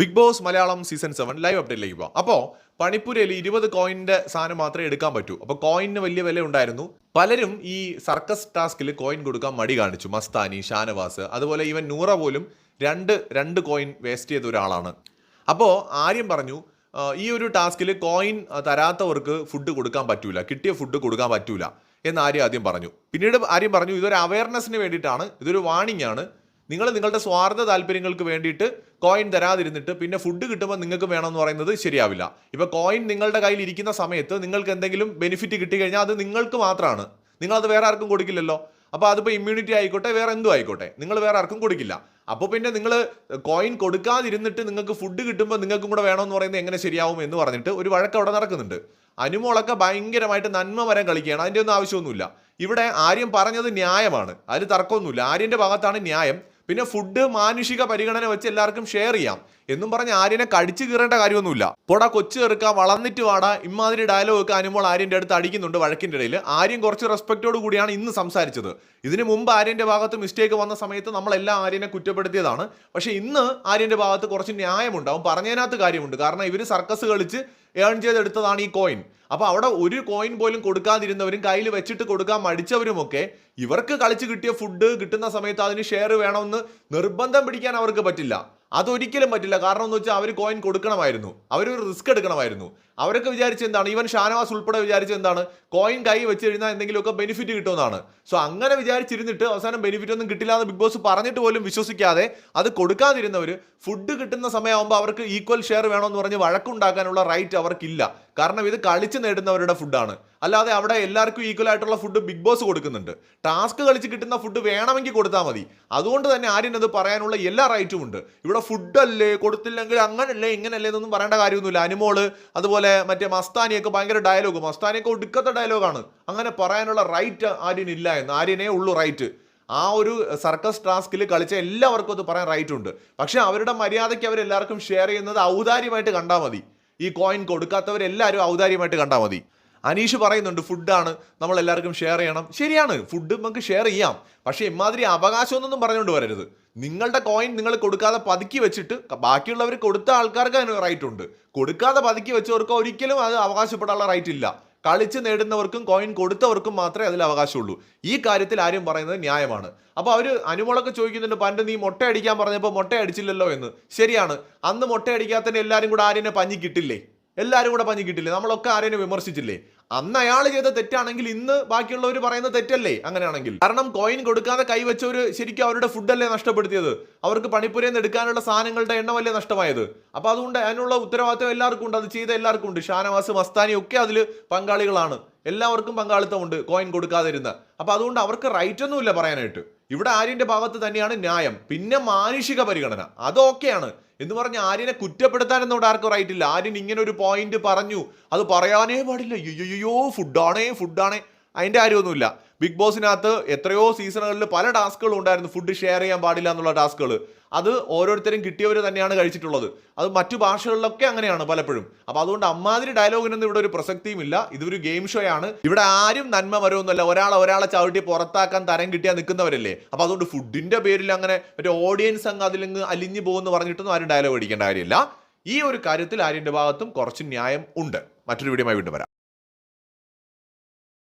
Bigg Boss Malayalam season seven live അപ്ഡേറ്റിലേക്ക് പോകാം. അപ്പോൾ പണിപ്പുരയിൽ ഇരുപത് കോയിന്റെ സാധനം മാത്രമേ എടുക്കാൻ പറ്റൂ. അപ്പോൾ കോയിന് വലിയ വില ഉണ്ടായിരുന്നു. പലരും ഈ സർക്കസ് ടാസ്കിൽ കോയിൻ കൊടുക്കാൻ മടി കാണിച്ചു. മസ്താനി ഷാനവാസ് അതുപോലെ ഈവൻ നൂറ പോലും രണ്ട് രണ്ട് കോയിൻ വേസ്റ്റ് ചെയ്ത ഒരാളാണ്. അപ്പോൾ ആര്യം പറഞ്ഞു ഈ ഒരു ടാസ്കിൽ കോയിൻ തരാത്തവർക്ക് ഫുഡ് കൊടുക്കാൻ പറ്റൂല കിട്ടിയ ഫുഡ് കൊടുക്കാൻ പറ്റൂല എന്ന് ആര്യം ആദ്യം പറഞ്ഞു. പിന്നീട് ആര്യം പറഞ്ഞു ഇതൊരു അവയർനെസ്സിന് വേണ്ടിയിട്ടാണ് ഇതൊരു വാണിംഗ് ആണ്. നിങ്ങൾ നിങ്ങളുടെ സ്വാർത്ഥ താല്പര്യങ്ങൾക്ക് വേണ്ടിയിട്ട് കോയിൻ തരാതിരുന്നിട്ട് പിന്നെ ഫുഡ് കിട്ടുമ്പോൾ നിങ്ങൾക്ക് വേണമെന്ന് പറയുന്നത് ശരിയാവില്ല. ഇപ്പോൾ കോയിൻ നിങ്ങളുടെ കയ്യിൽ ഇരിക്കുന്ന സമയത്ത് നിങ്ങൾക്ക് എന്തെങ്കിലും ബെനിഫിറ്റ് കിട്ടിക്കഴിഞ്ഞാൽ അത് നിങ്ങൾക്ക് മാത്രമാണ്. നിങ്ങൾ അത് വേറെ ആർക്കും കൊടുക്കില്ലല്ലോ. അപ്പോൾ അതിപ്പോൾ ഇമ്മ്യൂണിറ്റി ആയിക്കോട്ടെ വേറെ എന്തും ആയിക്കോട്ടെ. നിങ്ങൾ വേറെ ആർക്കും കൊടുക്കില്ല. അപ്പോൾ പിന്നെ നിങ്ങൾ കോയിൻ കൊടുക്കാതിരുന്നിട്ട് നിങ്ങൾക്ക് ഫുഡ് കിട്ടുമ്പോൾ നിങ്ങൾക്കും കൂടെ വേണമെന്ന് പറയുന്നത് എങ്ങനെ ശരിയാവും എന്ന് പറഞ്ഞിട്ട് ഒരു വഴക്ക് അവിടെ നടക്കുന്നുണ്ട്. അനുമോളൊക്കെ ഭയങ്കരമായിട്ട് നന്മ വരാൻ കളിക്കുകയാണ്. അതിന്റെ ഒന്നും ആവശ്യമൊന്നുമില്ല. ഇവിടെ ആര്യം പറഞ്ഞത് ന്യായമാണ്. അതിൽ തർക്കമൊന്നുമില്ല. ആര്യന്റെ ഭാഗത്താണ് ന്യായം. പിന്നെ ഫുഡ് മാനുഷിക പരിഗണന വെച്ച് എല്ലാവർക്കും ഷെയർ ചെയ്യാം. എന്നും പറഞ്ഞ് ആര്യനെ കടിച്ചു കീറേണ്ട കാര്യമൊന്നുമില്ല. പോടാ കൊച്ചു ചെറുക്ക വളർന്നിട്ട് വാടാ ഇമാതിരി ഡയലോഗ് ഒക്കെ അനുമോൾ ആര്യന്റെ അടുത്ത് അടിക്കുന്നുണ്ട് വഴക്കിന്റെ ഇടയിൽ. ആര്യം കുറച്ച് റെസ്പെക്റ്റോട് കൂടിയാണ് ഇന്ന് സംസാരിച്ചത്. ഇതിനു മുമ്പ് ആര്യന്റെ ഭാഗത്ത് മിസ്റ്റേക്ക് വന്ന സമയത്ത് നമ്മളെല്ലാം ആര്യനെ കുറ്റപ്പെടുത്തിയതാണ്. പക്ഷേ ഇന്ന് ആര്യന്റെ ഭാഗത്ത് കുറച്ച് ന്യായമുണ്ട്. അവൻ പറഞ്ഞതിനകത്ത് കാര്യമുണ്ട്. കാരണം ഇവർ സർക്കസ് കളിച്ച് ഏൺ ചെയ്തെടുത്തതാണ് ഈ കോയിൻ അപ്പൊ അവിടെ ഒരു കോയിൻ പോലും കൊടുക്കാതിരുന്നവരും കയ്യിൽ വെച്ചിട്ട് കൊടുക്കാൻ മടിച്ചവരുമൊക്കെ ഇവർക്ക് കളിച്ച് കിട്ടിയ ഫുഡ് കിട്ടുന്ന സമയത്ത് അതിന് ഷെയർ വേണമെന്ന് നിർബന്ധം പിടിക്കാൻ അവർക്ക് പറ്റില്ല. അതൊരിക്കലും പറ്റില്ല. കാരണം എന്ന് വെച്ചാൽ അവർ കോയിൻ കൊടുക്കണമായിരുന്നു. അവർ ഒരു റിസ്ക് എടുക്കണമായിരുന്നു. അവരൊക്കെ വിചാരിച്ച എന്താണ്? ഈവൻ ഷാനവാസ് ഉൾപ്പെടെ വിചാരിച്ച എന്താണ്? കോയിൻ കൈ വെച്ച് കഴിഞ്ഞാൽ എന്തെങ്കിലുമൊക്കെ ബെനിഫിറ്റ് കിട്ടുമെന്നാണ്. സോ അങ്ങനെ വിചാരിച്ചിരുന്നിട്ട് അവസാനം ബെനിഫിറ്റ് ഒന്നും കിട്ടില്ല എന്ന് ബിഗ് ബോസ് പറഞ്ഞിട്ട് പോലും വിശ്വസിക്കാതെ അത് കൊടുക്കാതിരുന്നവർ ഫുഡ് കിട്ടുന്ന സമയമാകുമ്പോൾ അവർക്ക് ഈക്വൽ ഷെയർ വേണമെന്ന് പറഞ്ഞ് വഴക്കുണ്ടാക്കാനുള്ള റൈറ്റ് അവർക്കില്ല. കാരണം ഇത് കളിച്ച് നേടുന്നവരുടെ ഫുഡാണ്. അല്ലാതെ അവിടെ എല്ലാവർക്കും ഈക്വൽ ആയിട്ടുള്ള ഫുഡ് ബിഗ് ബോസ് കൊടുക്കുന്നുണ്ട്. ടാസ്ക് കളിച്ച് കിട്ടുന്ന ഫുഡ് വേണമെങ്കിൽ കൊടുത്താൽ മതി. അതുകൊണ്ട് തന്നെ ആര്യൻ അത് പറയാനുള്ള എല്ലാ റൈറ്റും ഉണ്ട്. ഇവിടെ ഫുഡല്ലേ കൊടുത്തില്ലെങ്കിൽ അങ്ങനല്ലേ? ഇങ്ങനല്ലേ? എന്നൊന്നും പറയേണ്ട കാര്യമൊന്നുമില്ല. അനുമോൾ അതുപോലെ മറ്റേ മസ്താനിയൊക്കെ ഭയങ്കര ഡയലോഗ് മസ്താനിയൊക്കെ ഒടുക്കത്തെ ഡയലോഗാണ് അങ്ങനെ പറയാനുള്ള റൈറ്റ് ആര്യൻ ഇല്ല എന്ന്. ആര്യനേ ഉള്ളൂ റൈറ്റ് ആ ഒരു സർക്കസ് ടാസ്കിൽ കളിച്ച എല്ലാവർക്കും അത് പറയാൻ റൈറ്റ് ഉണ്ട്. പക്ഷെ അവരുടെ മര്യാദയ്ക്ക് അവരെല്ലാവർക്കും ഷെയർ ചെയ്യുന്നത് ഔദാര്യമായിട്ട് കണ്ടാൽ മതി. ഈ കോയിൻ കൊടുക്കാത്തവരെല്ലാവരും ഔദാര്യമായിട്ട് കണ്ടാൽ മതി. അനീഷ് പറയുന്നുണ്ട് ഫുഡാണ്. നമ്മൾ എല്ലാവർക്കും ഷെയർ ചെയ്യണം. ശരിയാണ് ഫുഡ് നമുക്ക് ഷെയർ ചെയ്യാം. പക്ഷേ ഇമാതിരി അവകാശമൊന്നും പറഞ്ഞുകൊണ്ട് വരരുത്. നിങ്ങളുടെ കോയിൻ നിങ്ങൾ കൊടുക്കാതെ പതുക്കി വെച്ചിട്ട് ബാക്കിയുള്ളവർ കൊടുത്ത ആൾക്കാർക്ക് അതിന് റൈറ്റ് ഉണ്ട്. കൊടുക്കാതെ പതുക്കി വെച്ചവർക്ക് ഒരിക്കലും അത് അവകാശപ്പെടാനുള്ള റൈറ്റ് ഇല്ല. കളിച്ച് നേടുന്നവർക്കും കോയിൻ കൊടുത്തവർക്കും മാത്രമേ അതിൽ അവകാശമുള്ളൂ. ഈ കാര്യത്തിൽ ആരും പറയുന്നത് ന്യായമാണ്. അപ്പോൾ അവർ അനുമോളൊക്കെ ചോദിക്കുന്നുണ്ട് പണ്ട് നീ മുട്ട അടിക്കാൻ പറഞ്ഞപ്പോൾ മുട്ട അടിച്ചില്ലല്ലോ എന്ന്. ശരിയാണ്. അന്ന് മുട്ട അടിക്കാത്തതിന് എല്ലാവരും കൂടെ ആര്യനെ പഞ്ഞി കിട്ടില്ലേ? എല്ലാവരും കൂടെ പഞ്ഞി കിട്ടില്ലേ? നമ്മളൊക്കെ ആരെയും വിമർശിച്ചില്ലേ? അന്ന് അയാൾ ചെയ്ത തെറ്റാണെങ്കിൽ ഇന്ന് ബാക്കിയുള്ളവർ പറയുന്നത് തെറ്റല്ലേ? അങ്ങനെയാണെങ്കിൽ. കാരണം കോയിൻ കൊടുക്കാതെ കൈവച്ചവർ ശരിക്കും അവരുടെ ഫുഡല്ലേ നഷ്ടപ്പെടുത്തിയത്? അവർക്ക് പണിപ്പുരയിൽ നിന്ന് എടുക്കാനുള്ള സാധനങ്ങളുടെ എണ്ണമല്ലേ നഷ്ടമായത്? അപ്പൊ അതുകൊണ്ട് അതിനുള്ള ഉത്തരവാദിത്വം എല്ലാവർക്കും ഉണ്ട്. അത് ചെയ്ത എല്ലാവർക്കും ഉണ്ട്. ഷാനവാസ് മസ്താനി ഒക്കെ അതിൽ പങ്കാളികളാണ്. എല്ലാവർക്കും പങ്കാളിത്തമുണ്ട് കോയിൻ കൊടുക്കാതിരുന്ന. അപ്പൊ അതുകൊണ്ട് അവർക്ക് റൈറ്റ് ഒന്നുമില്ല പറയാനായിട്ട്. ഇവിടെ ആര്യന്റെ ഭാഗത്ത് തന്നെയാണ് ന്യായം. പിന്നെ മാനുഷിക പരിഗണന. അതൊക്കെയാണ് എന്ന് പറഞ്ഞ ആര്യനെ കുറ്റപ്പെടുത്താനൊന്നും ഇവിടെ ആർക്കും റൈറ്റ് ഇല്ല. ആര്യൻ ഇങ്ങനെ ഒരു പോയിന്റ് പറഞ്ഞു. അത് പറയാനേ പാടില്ല. അയ്യോ ഫുഡാണേ ഫുഡാണേ അതിന്റെ കാര്യമൊന്നുമില്ല. ബിഗ് ബോസിനകത്ത് എത്രയോ സീസണുകളിൽ പല ടാസ്കുകളും ഉണ്ടായിരുന്നു. ഫുഡ് ഷെയർ ചെയ്യാൻ പാടില്ല എന്നുള്ള ടാസ്കുകൾ അത് ഓരോരുത്തരും കിട്ടിയവർ തന്നെയാണ് കഴിച്ചിട്ടുള്ളത്. അത് മറ്റു ഭാഷകളിലൊക്കെ അങ്ങനെയാണ് പലപ്പോഴും. അപ്പോൾ അതുകൊണ്ട് അമ്മാതിരി ഡയലോഗിനൊന്നും ഇവിടെ ഒരു പ്രസക്തിയും ഇല്ല. ഇതൊരു ഗെയിം ഷോ ആണ്. ഇവിടെ ആരും നന്മ വരവൊന്നുമല്ല ഒരാളെ ഒരാളെ ചവിട്ടി പുറത്താക്കാൻ തരം കിട്ടിയാൽ നിൽക്കുന്നവരല്ലേ? അപ്പോൾ അതുകൊണ്ട് ഫുഡിന്റെ പേരിൽ അങ്ങനെ മറ്റേ ഓഡിയൻസ് അങ്ങ് അതിലങ്ങ് അലിഞ്ഞു പോകുമെന്ന് പറഞ്ഞിട്ടൊന്നും ആരും ഡയലോഗ് അടിക്കേണ്ട കാര്യമില്ല. ഈ ഒരു കാര്യത്തിൽ ആര്യന്റെ ഭാഗത്തും കുറച്ച് ന്യായം ഉണ്ട്. മറ്റൊരു വീഡിയോ വീണ്ടും വരാം.